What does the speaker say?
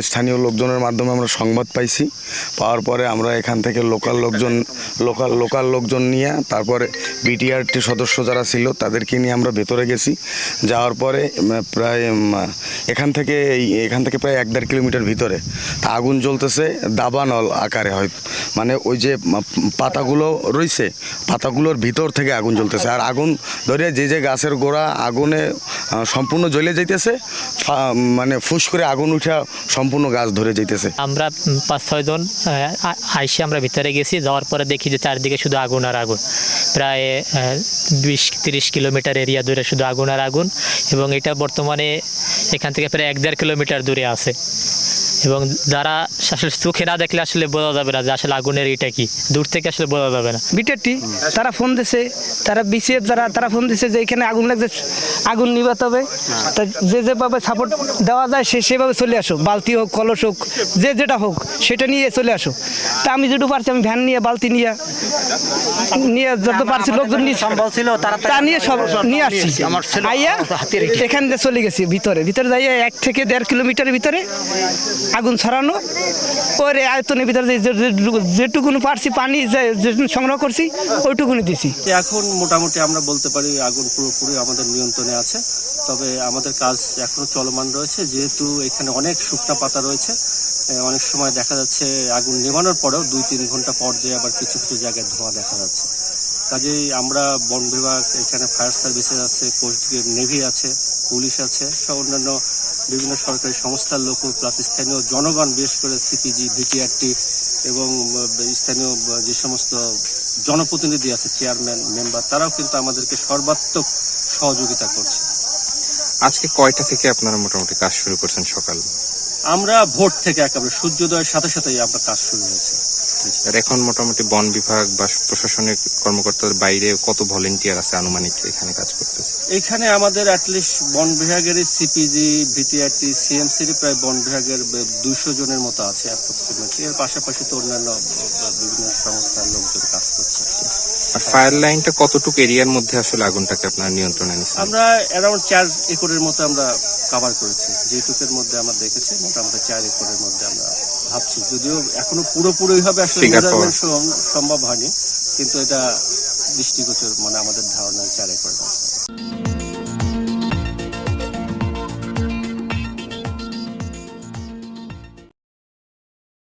স্থানীয় লোকজনের মাধ্যমে আমরা সংবাদ পাইছি। পাওয়ার পরে আমরা এখান থেকে লোকাল লোকজন, লোকাল লোকাল লোকজন নিয়ে, তারপরে বিটিআরটি সদস্য যারা ছিল, তাদেরকে নিয়ে আমরা ভেতরে গেছি। যাওয়ার পরে প্রায় এখান থেকে এখান থেকে প্রায় এক দেড় কিলোমিটার ভিতরে, তা আগুন জ্বলতেছে দাবানল আকারে হয় মানে ওই যে পাতাগুলো রইছে, পাতাগুলোর ভিতর থেকে আগুন জ্বলতেছে। আর আগুন ধরে যে যে গাছের গোড়া আগুনে সম্পূর্ণ জ্বলে যাইতেছে মানে ফুস করে আগুন উঠা সম্পূর্ণ গাছ ধরে যেতেছে আমরা পাঁচ ছয়জন জন আইসে আমরা ভিতরে গেছি, যাওয়ার পরে দেখি যে চারদিকে শুধু আগুন আর আগুন। প্রায় বিশ, তিরিশ কিলোমিটার এরিয়া দূরে শুধু আগুন আর আগুন এবং এটা বর্তমানে এখান থেকে প্রায় এক দেড় কিলোমিটার দূরে আছে। এবং যারা আসলে চোখে না দেখলে আসলে বোঝা যাবে না যে আসলে আগুনের এটা কি? দূর থেকে আসলে বোঝা যাবে না। বিটেরটি তারা ফোন দিছে তারা বিসিএফ যারা তারা ফোন দিছে যে এখানে আগুন লাগছে আগুন নিভাতে হবে। তা যে যেভাবে সাপোর্ট দেওয়া যায় সে সেভাবে চলে আসো বালতি হোক কলস হোক যে যেটা হোক সেটা নিয়ে চলে আসো তা আমি যেটু পারছি আমি ভ্যান নিয়ে বালতি নিয়ে নিয়ে যত পারছি লোকজন নিয়ে সম্বল ছিল তারা তা নিয়ে সব নিয়ে আসছি। আমার ছেলে আইয়া এখান দিয়ে চলে গেছি ভিতরে। ভিতরে যাইয়া এক থেকে দেড় কিলোমিটারের ভিতরে আগুন ছড়ানো ওরে আয়তনের ভিতরে যে- যে- যে- যেটুকুনি পারছি পানি সংগ্রহ করছি ওইটুকুনি দিছি। এখন মোটামুটি আমরা বলতে পারি আগুন পুরোপুরি আমাদের নিয়ন্ত্রণে আছে, তবে আমাদের কাজ এখনও চলমান রয়েছে। যেহেতু এখানে অনেক শুকনা পাতা রয়েছে অনেক সময় দেখা যাচ্ছে আগুন নেভানোর পরেও দুই তিন ঘণ্টা পর যে আবার কিছু কিছু জায়গায় ধোঁয়া দেখা যাচ্ছে। কাজেই আমরা বন বিভাগ, এখানে ফায়ার সার্ভিসেস আছে, কোস্ট নেভি আছে, পুলিশ আছে, সব অন্যান্য বিভিন্ন সরকারি সংস্থার লোক প্লাস স্থানীয় জনগণ বিশেষ করে সিপিজি ভিটিআরটি এবং স্থানীয় যে সমস্ত জনপ্রতিনিধি আছে চেয়ারম্যান মেম্বার তারাও কিন্তু আমাদেরকে সর্বাত্মক সহযোগিতা করছে। আজকে কয়টা থেকে আপনারা মোটামুটি কাজ শুরু করছেন সকাল? আমরা ভোট থেকে একেবারে সূর্যোদয়ের সাথে সাথেই আমরা কাজ শুরু হয়েছে। আর এখন মোটামুটি বন বিভাগ বা প্রশাসনিক কর্মকর্তাদের বাইরে কত ভলেন্টিয়ার আছে আনুমানিক এখানে কাজ করতেছে? এখানে আমাদের অ্যাটলিস্ট বন বিভাগের সিপিজি ভিটিআরটি সিএমসির প্রায় বন বিভাগের দুইশো জনের মতো আছে অ্যাপ্রক্সিমেটলি এর পাশাপাশি তো অন্যান্য বিভিন্ন সংস্থার লোকজন কাজ করছে। আর ফায়ার লাইনটা কতটুকু এরিয়ার মধ্যে আসলে আগুনটাকে আপনার নিয়ন্ত্রণে নিচ্ছেন আমরা অ্যারাউন্ড চার একরের মতো আমরা কভার করেছি। যেটুকের মধ্যে আমরা দেখেছি মোটামুটি চার একরের মধ্যে আমরা ভাবছি। যদিও এখনও পুরোপুরি ভাবে আসলে সম্ভব হয়নি কিন্তু এটা দৃষ্টিগোচর মানে আমাদের ধারণা চালাই মতো